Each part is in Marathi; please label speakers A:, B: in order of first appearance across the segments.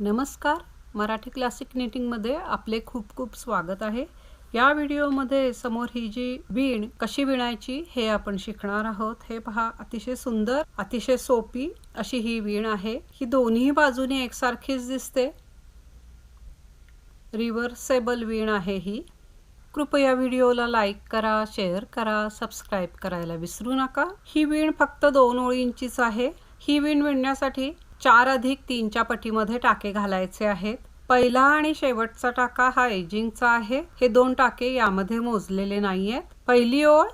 A: नमस्कार. मराठी क्लासिक निटिंगमध्ये आपले खूप खूप स्वागत आहे. या व्हिडिओमध्ये समोर ही जी वीण कशी विणायची हे आपण शिकणार आहोत. हे पहा अतिशय सुंदर अतिशय सोपी अशी ही वीण आहे. ही दोन्ही बाजूने एकसारखीच दिसते. रिव्हर्सेबल वीण आहे ही. कृपया व्हिडिओला लाईक करा शेअर करा सबस्क्राईब करायला विसरू नका. ही वीण फक्त दोन ओळींचीच आहे. ही वीण विणण्यासाठी चार अधिक तीनच्या पटीमध्ये टाके घालायचे आहेत. पहिला आणि शेवटचा टाका हा एजिंगचा आहे. हे दोन टाके यामध्ये मोजलेले नाही आहेत पहिली ओळ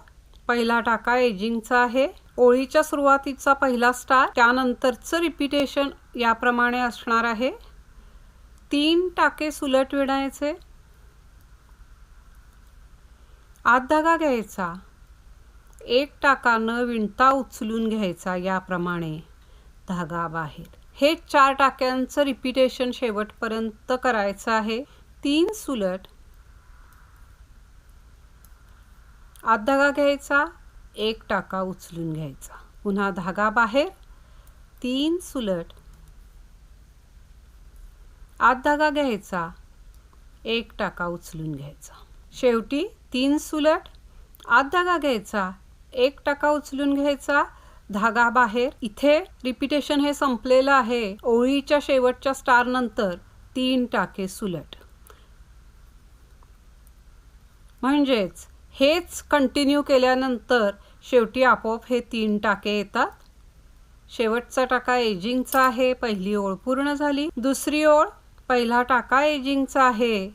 A: पहिला टाका एजिंगचा आहे. ओळीच्या सुरुवातीचा पहिला स्टार त्यानंतरचं रिपिटेशन याप्रमाणे असणार आहे. तीन टाके सुलट विणायचे. आत धागा घ्यायचा. एक टाका न विणता उचलून घ्यायचा याप्रमाणे धागा बाहेर. हे चार टाक्यांचं रिपिटेशन शेवटपर्यंत करायचं आहे. तीन सुलट. आत धागा घ्यायचा एक टाका उचलून घ्यायचा. पुन्हा धागा बाहेर. तीन सुलट. आत धागा घ्यायचा एक टाका उचलून घ्यायचा. शेवटी तीन सुलट. आत धागा घ्यायचा एक टाका उचलून घ्यायचा. धागा बाहेर इथे रिपिटेशन हे संपलेलं आहे. ओळीच्या शेवटच्या स्टार नंतर तीन टाके सुलट. म्हणजेच हेच कंटिन्यू केल्यानंतर शेवटी आपोआप हे तीन टाके येतात. शेवटचा टाका एजिंगचा आहे. पहिली ओळ पूर्ण झाली. दुसरी ओळ पहिला टाका एजिंगचा आहे.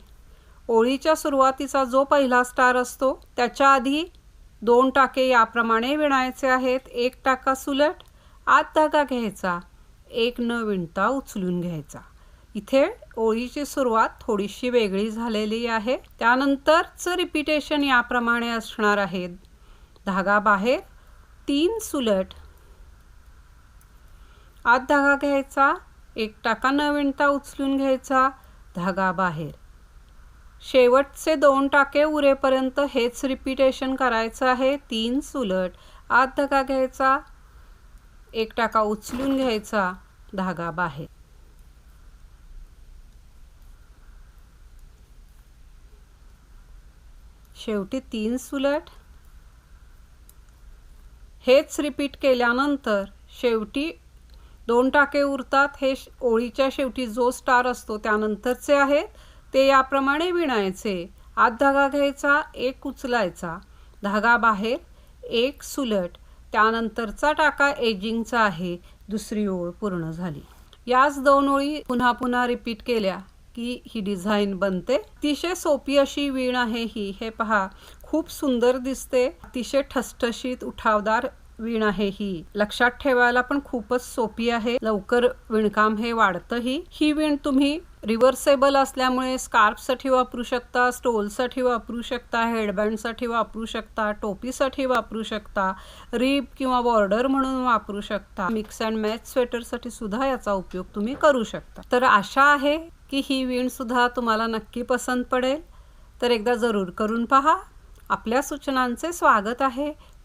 A: ओळीच्या सुरुवातीचा जो पहिला स्टार असतो त्याच्या आधी दोन टाके याप्रमाणे विणायचे आहेत. एक टाका सुलट आत धागा घ्यायचा. एक न विणता उचलून घ्यायचा. इथे ओळीची सुरुवात थोडीशी वेगळी झालेली आहे. त्यानंतरचं रिपिटेशन याप्रमाणे असणार आहे. धागा बाहेर तीन सुलट. आत धागा घ्यायचा. एक टाका न विणता उचलून घ्यायचा. धागा बाहेर शेवटचे दोन टाके उरेपर्यंत हेच रिपिटेशन करायचं आहे. तीन सुलट. आत धगा घ्यायचा. एक टाका उचलून घ्यायचा. धागा बाहेर. शेवटी तीन सुलट. हेच रिपीट केल्यानंतर शेवटी दोन टाके उरतात. हे ओळीच्या शेवटी जो स्टार असतो त्यानंतरचे आहेत. ते याप्रमाणे विणायचे. आत धागा घ्यायचा एक उचलायचा. धागा बाहेर एक सुलट. त्यानंतरचा टाका एजिंगचा आहे. दुसरी ओळ पूर्ण झाली. याच दोन ओळी पुन्हा पुन्हा रिपीट केल्या की ही डिझाईन बनते. अतिशय सोपी अशी वीण आहे ही. हे पहा खूप सुंदर दिसते. अतिशय ठसठशीत उठावदार विण आहे ही. लक्षात ठेवायला पण खूपच सोपी आहे. लवकर विणकाम हे वाढतंही. ही विण तुम्ही रिव्हर्सेबल असल्यामुळे स्कार्फसाठी वापरू शकता स्टोलसाठी वापरू शकता हेडबँडसाठी वापरू शकता टोपीसाठी वापरू शकता रिप किंवा बॉर्डर म्हणून वापरू शकता. मिक्स अँड मॅच स्वेटरसाठी सुद्धा याचा उपयोग तुम्ही करू शकता. तर आशा आहे की ही विण सुद्धा तुम्हाला नक्की पसंत पडेल. तर एकदा जरूर करून पहा. आपल्या सूचनांचे स्वागत आहे.